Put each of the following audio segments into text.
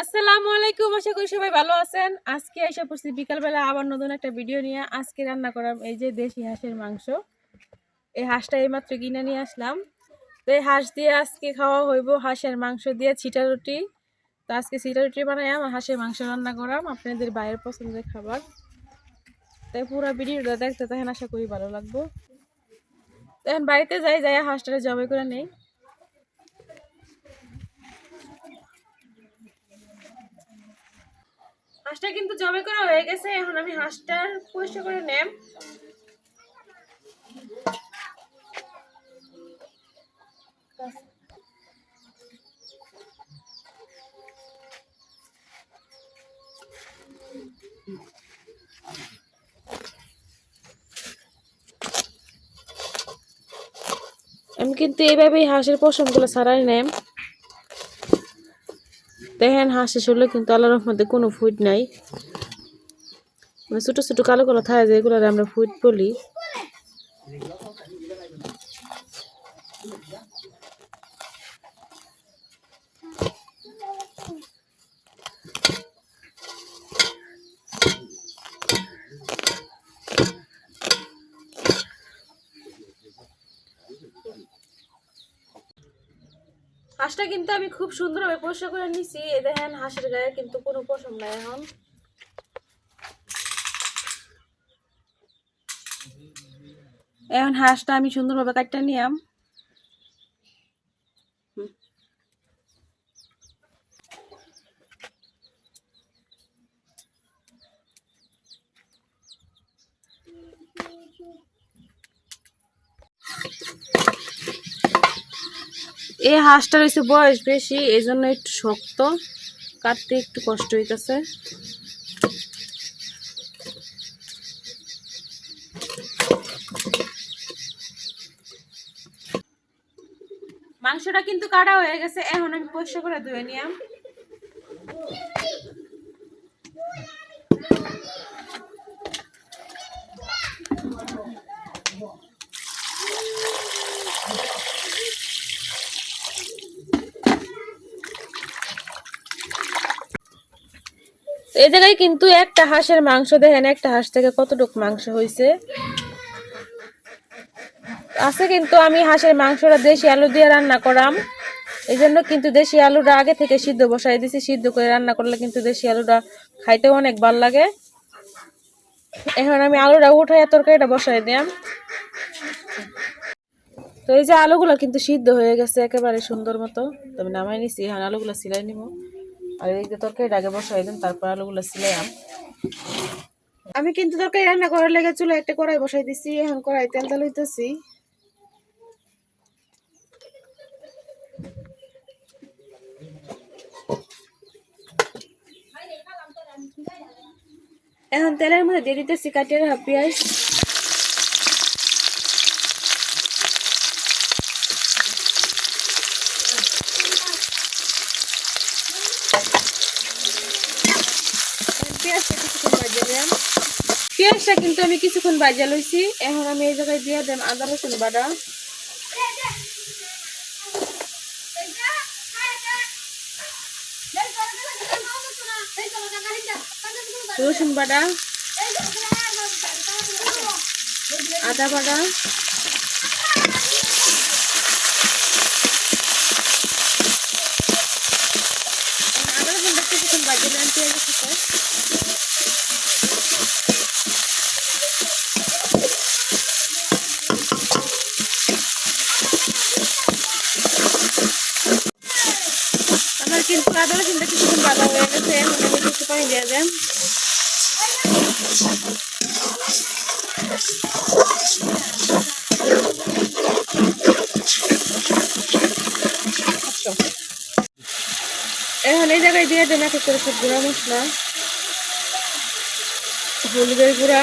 আসসালামু আলাইকুম, আশা করি সবাই ভালো আছেন। আজকে এসে পড়ছি বিকালবেলা আবার নতুন একটা ভিডিও নিয়ে আজকে রান্না করাম এই যে দেশি হাঁসের মাংস। এই হাঁসটা এইমাত্র কিনে নিয়ে আসলাম। তো এই হাঁস দিয়ে আজকে খাওয়া হইব হাঁসের মাংস দিয়ে ছিটা রুটি। তো আজকে ছিটা রুটি বানাই আমার হাঁসের মাংস রান্না করাম, আপনাদের বাইরের পছন্দের খাবার। তাই পুরো ভিডিওটা দেখতে তখন আশা করি ভালো লাগবো। তখন বাড়িতে যাই যাই হাঁসটা জবাই করে নেই। হাঁসটা কিন্তু জবে করা হয়ে গেছে, এখন আমি হাঁসটার পরিষ্কার করে নেম। আমি কিন্তু এইভাবেই হাঁসের পশমগুলো ছাড়াই নেম। দেখেন হাঁস হলে কিন্তু আল্লাহর রহমতে কোনো ফুট নাই। মানে ছোটো ছোটো কালো কালো থাকে যে এগুলো আমরা ফুট বলি। হাঁসটা কিন্তু আমি খুব সুন্দরভাবে পরিষ্কার করে নিছি এই দেখেন, হাঁসের গায়ে কিন্তু কোনো পশম নাই এখন এখন হাঁসটা আমি সুন্দরভাবে কাটটা হুম। এই হাঁসটা রয়েছে বয়স বেশি এই জন্য একটু শক্ত। কাটতে একটু কষ্ট হইতেছে। মাংসটা কিন্তু কাটা হয়ে গেছে, এখন আমি পরিষ্কার করে ধুয়ে নিলাম এই জায়গায় কিন্তু একটা হাঁসের মাংস দেখেন, একটা হাঁস থেকে কতটুকু মাংস হয়েছে আছে কিন্তু আমি হাঁসের মাংসটা দেশি আলু দিয়ে রান্না করাম। এই জন্য কিন্তু দেশি আলুটা আগে থেকে সিদ্ধ বসাই দিছি, সিদ্ধ করে রান্না করলে কিন্তু দেশি আলুটা খাইতেও অনেক ভালো লাগে। এখন আমি আলুটা উঠাই তরকারিটা বসাই দিলাম তো এই যে আলুগুলো কিন্তু সিদ্ধ হয়ে গেছে একেবারে সুন্দর মতো। তবে নামাই নিছি, এখন আলুগুলো সিলাই নিব। আর এই যে তরকারিটা আগে বসাই দিন, তারপর আলুগুলো সিলাইয়াম আমি। কিন্তু তরকারি রান্না করার লেগে চুলা একটা কড়াই বসাই দিছি, এখন কড়াই তেল তেল হইতেছি। এখন তেলের মধ্যে দিয়ে দিতেছি কাটিয়ে পেঁয়াজ পেঁয়াজটা কিছুক্ষণ ভাজিয়ে দিলাম পেঁয়াজটা কিন্তু আমি কিছুক্ষণ ভাজিয়ে লইছি। এখন আমি এই জায়গায় দিয়ে দেন আদা রসুন বাটা। রসুন বাটা। আদা বাটা আদা রসুনটা কিছুক্ষণ ভাজিয়ে দিলাম পেঁয়াজের সাথে আমার কিন্তু কিছুক্ষণ ভালো হয়ে গেছে, এখন আমি কিছু পানি দিয়ে দেন। এখন এই জায়গায় দিয়ে দেন এক করে গুঁড়া মশলা, হলুদের গুঁড়া।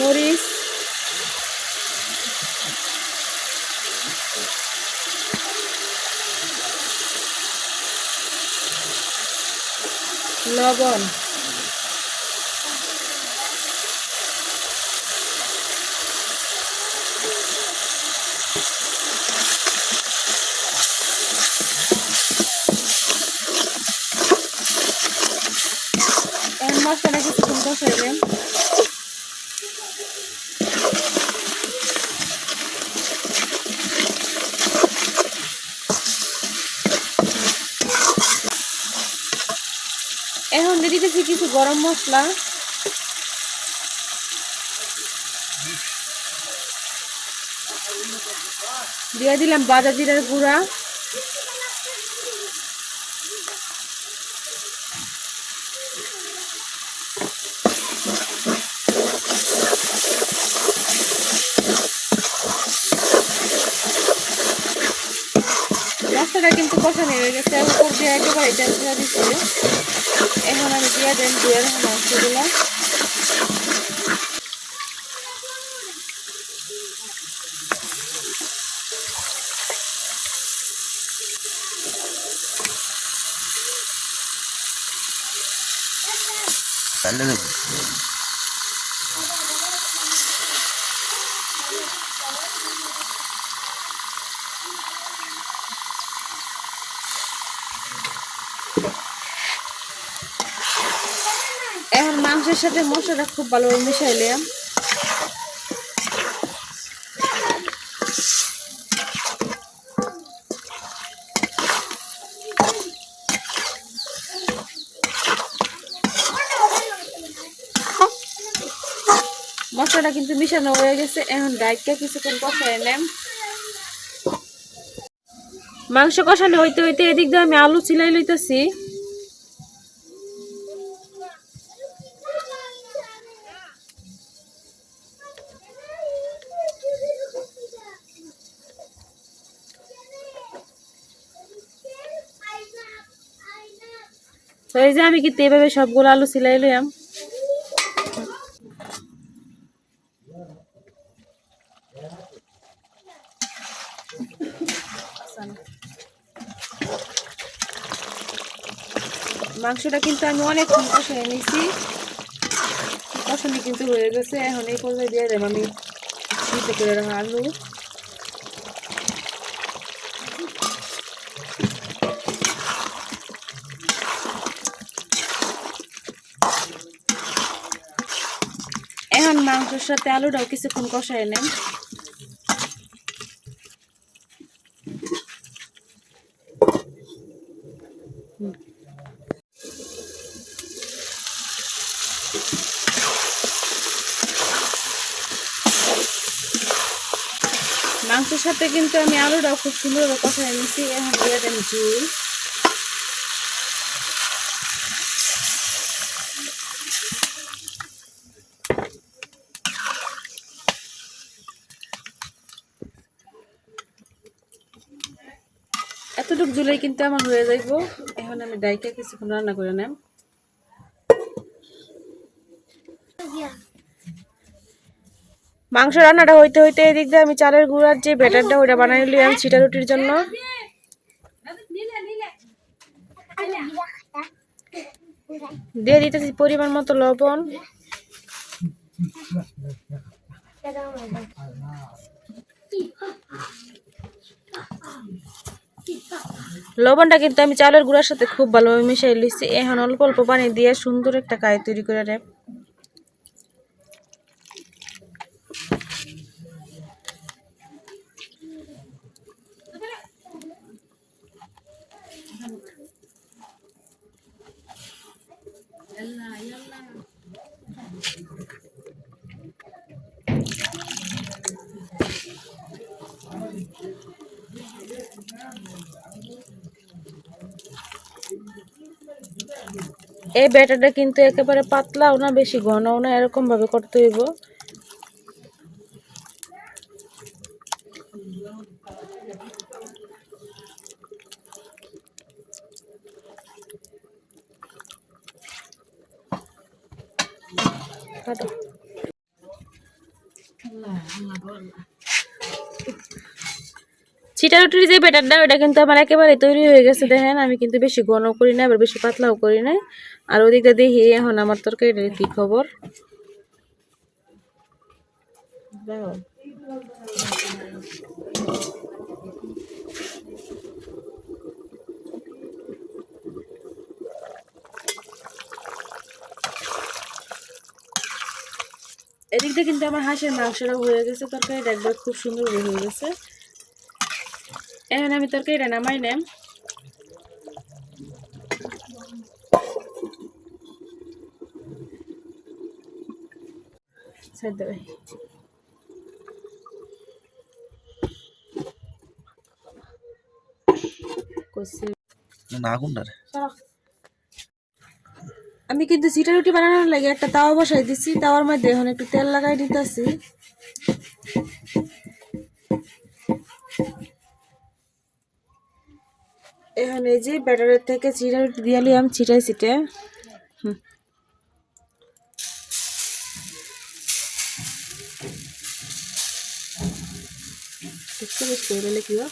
মরিচ লবণ মশলাটা কিছুক্ষণ কষাইবেন এখন দিয়ে দিতেছি কিছু গরম মশলা। দিয়ে দিলাম বাজা জিরার গুঁড়া। মশলাটা কিন্তু কষানো হয়ে গেছে উপর দিয়ে একেবারে তেল দিচ্ছে। এখন আমি দিয়ে দেন দুয়ের মাংসগুলো এখন মাংসের সাথে মশলাটা খুব ভালোভাবে মিশাইলাম মশলাটা কিন্তু মিশানো হয়ে গেছে, এখন ডাইটটা কিছুক্ষণ কষাই নেম। মাংস কষানো হইতে হইতে এদিক দিয়ে আমি আলু চিলাই লইতেছি। এই যে আমি কিন্তু এভাবে সবগুলো আলু সিলাই লইয়াম? মাংসটা কিন্তু আমি অনেক কষাই নিয়েছি কষানি কিন্তু হয়ে গেছে। এখন এই পর্যায়ে দিয়ে দেব আমি করে রাখা আলু এখন মাংসের সাথে আলুটাও কিছুক্ষণ কষাই নেন। মাংসের সাথে কিন্তু আমি আলুটাও খুব সুন্দরভাবে কষাই নিচ্ছি এখন দিয়ে দেন ঝুল। জুলেই কিন্তু আমার হয়ে যাইব। এখন আমি ডাইটা কিছুক্ষণ রান্না করে নেম। মাংস রান্নাটা হইতে হইতে এদিক দিয়ে আমি চালের গুঁড়ার যে ব্যাটারটা ওইটা বানাই নিলাম ছিটা রুটির জন্য। দিয়ে দিতেছি পরিমাণ মতো লবণ। লবণটা কিন্তু আমি চালের গুঁড়ার সাথে খুব ভালোভাবে মিশাই নিচ্ছি। এখন অল্প অল্প পানি দিয়ে সুন্দর একটা কায় তৈরি করে নেব। এই ব্যাটারটা কিন্তু একেবারে পাতলাও না বেশি ঘনও না এরকম ভাবে করতে হইব। চিটা রুটির যে ব্যাটারটা ওটা কিন্তু আমার একেবারে তৈরি হয়ে গেছে। দেখেন, আমি কিন্তু বেশি ঘন করি না, আবার বেশি পাতলাও করি না। আর ওদিকটা দেখি, এখন আমার তরকারিটার কি খবর। এদিকটা কিন্তু আমার হাঁসের মাংসটা হয়ে গেছে, তরকারিটা একবার খুব সুন্দর হয়ে গেছে। এখন আমি তরকারিটা নামাই নেম আমি কিন্তু সিটা রুটি বানানোর লাগে একটা তাওয়া বসাই দিছি তাওয়ার মধ্যে এখন একটু তেল লাগাই দিতেছি। এখন যে ব্যাটারের থেকে চিটা রুটি দিয়ে লিয়াম ছিটাই ছিটে হুম। বেশ করে কি হয়?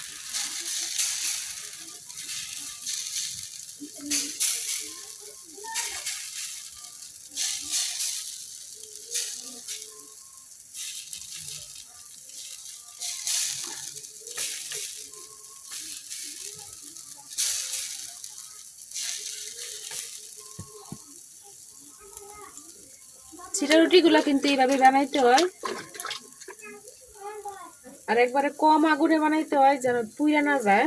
ছিটা রুটিগুলো কিন্তু এইভাবে বানাইতে হয়। আর একবারে কম আগুনে বানাইতে হয় যেন পুইরা না যায়।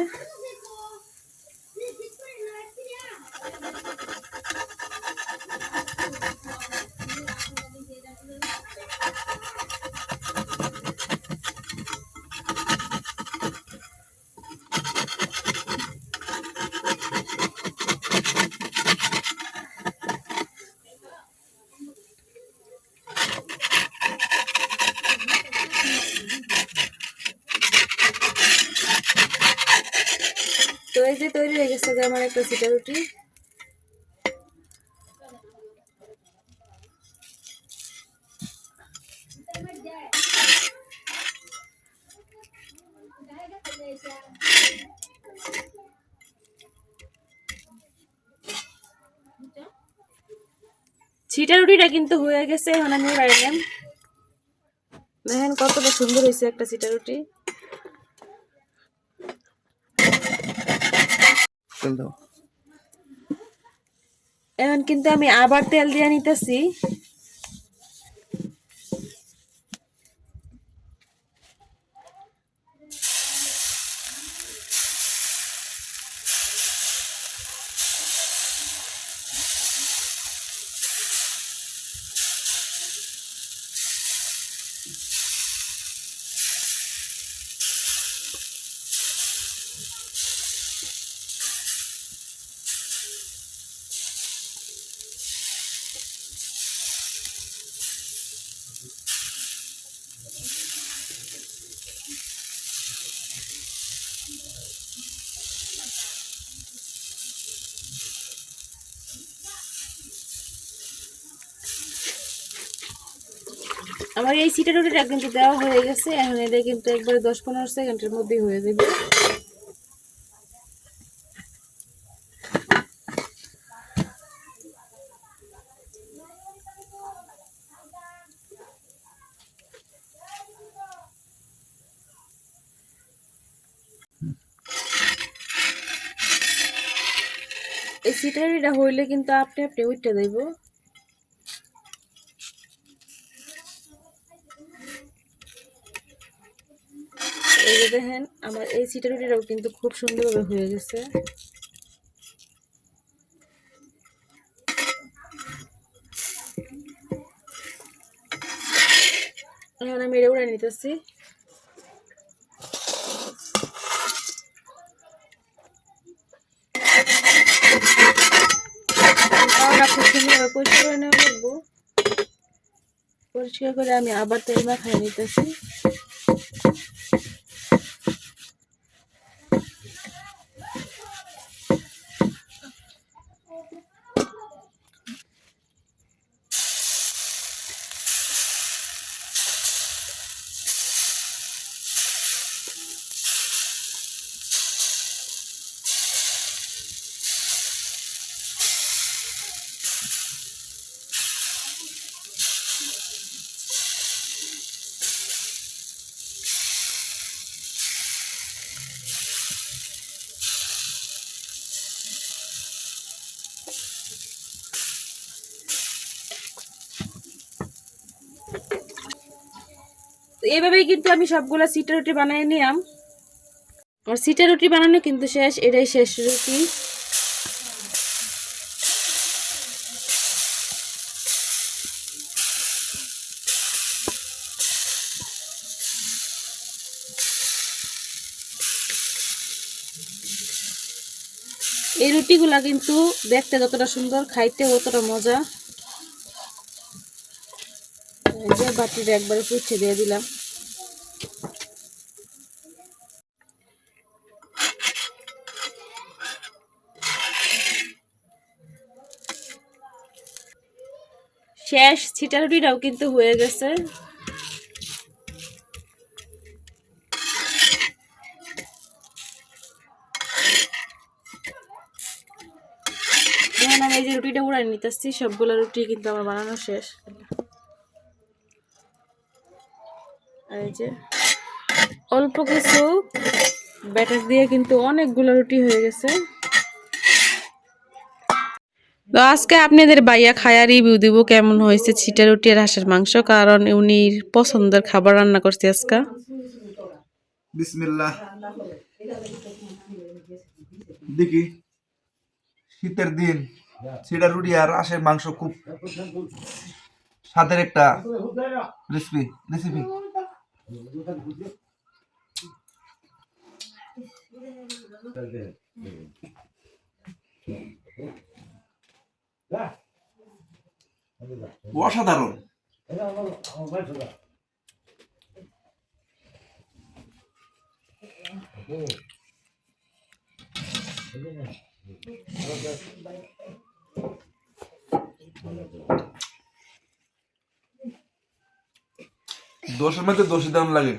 এই যে তৈরি হয়ে গেছে যে আমার একটা ছিটা রুটি। ছিটা রুটিটা কিন্তু হয়ে গেছে, এখন আমি বাইলাম দেখেন কতটা সুন্দর হয়েছে একটা ছিটা রুটি। তেল দাও। এখন কিন্তু আমি আবার তেল দিয়ে নিতেছি। আমার এই সিটা রুটিটা কিন্তু দেওয়া হয়ে গেছে। এখন এটা কিন্তু একবারে দশ পনেরো সেকেন্ডের মধ্যেই হয়ে যাবে। এই সিটা রুটিটা হইলে কিন্তু আপনি আপনি উঠতে দেব। দেখেন, আমার এই রুটিটাও কিন্তু খুব সুন্দরভাবে হয়ে গেছে। এটা উড়ে নিতেছি। পরিষ্কার করে আমি আবার তেল মাখাই নিতেছি। এইভাবেই কিন্তু আমি সবগুলা সিটা রুটি বানিয়ে নিলাম। আর সিটা রুটি বানানো কিন্তু শেষ, এটাই শেষ রুটি। এই রুটিগুলা কিন্তু দেখতে যতটা সুন্দর, খাইতে ততটা মজা। যে বাটিটা একবারে পুছে দিয়ে দিলাম। শেষ ছিটা রুটিটাও কিন্তু হয়ে গেছে। এই যে রুটিটা উড়াই নিতেছি, সবগুলো রুটি কিন্তু আমার বানানো শেষ। এই যে অল্প কিছু ব্যাটার দিয়ে কিন্তু অনেকগুলো রুটি হয়ে গেছে। তো আজকে আপনাদের বাইয়া খায়া রিভিউ দিব কেমন হয়েছে ছিটা রুটি আর হাঁসের মাংস, কারণ উনি পছন্দের খাবার রান্না করছে আজকে। বিসমিল্লাহ। দেখি, শীতের দিন, ছিটা রুটি আর আশের মাংস খুব স্বাদের একটা রেসিপি রেসিপি অসাধারণ। দোষের মধ্যে দোষী দাম লাগে।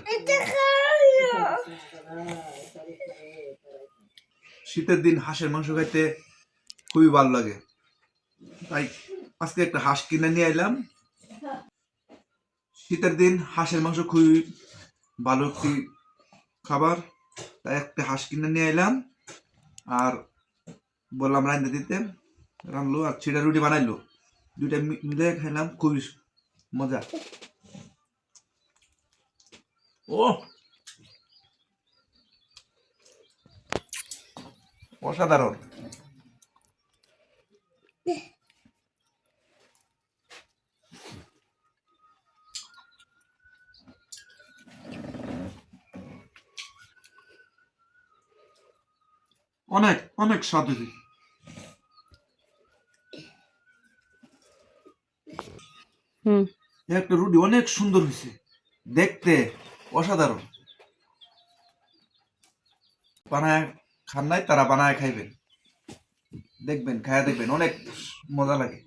শীতের দিন হাঁসের মাংস খাইতে খুবই ভালো লাগে। তাই আজকে একটা হাঁস কিনে নিয়ে এলাম। শীতের দিন হাঁসের মাংস খুবই ভালো একটি খাবার। তাই একটা হাঁস কিনে নিয়ে এলাম। আর বললাম রাঁধতে দিতে। রাঁধলো আর ছিটা রুটি বানাইলো। দুইটা মিলে খাইলাম, খুবই মজা। ও! অসাধারণ। অনেক অনেক স্বাদ একটা রুটি অনেক সুন্দর হয়েছে। দেখতে অসাধারণ। বানায় খান নাই তারা বানায় খাইবেন। দেখবেন খায়া দেখবেন অনেক মজা লাগে।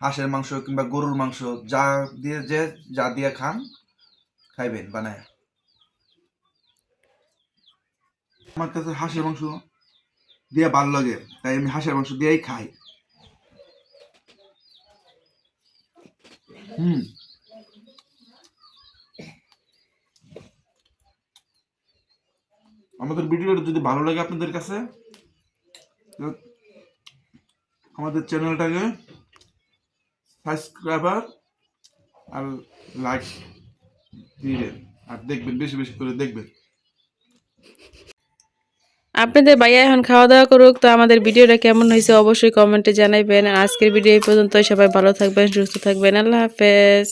হাঁসের মাংস কিংবা গরুর মাংস যা দিয়ে যে যা দিয়ে খান খাইবেন বানায়। আমার কাছে হাঁসের মাংস দিয়ে ভালো লাগে, তাই আমি হাঁসের মাংস দিয়েই খাই। হুম। আমাদের ভিডিওটা যদি ভালো লাগে আপনাদের কাছে, আমাদের চ্যানেলটাকে সাবস্ক্রাইবার আর লাইক দিবেন আর দেখবেন, বেশি বেশি করে দেখবেন। আপনাদের ভাইয়া এখন খাওয়া দাওয়া করুক, তো আমাদের ভিডিওটা কেমন হয়েছে অবশ্যই কমেন্টে জানাইবেন। আজকের ভিডিও এই পর্যন্ত সবাই ভালো থাকবেন, সুস্থ থাকবেন। আল্লাহ হাফেজ।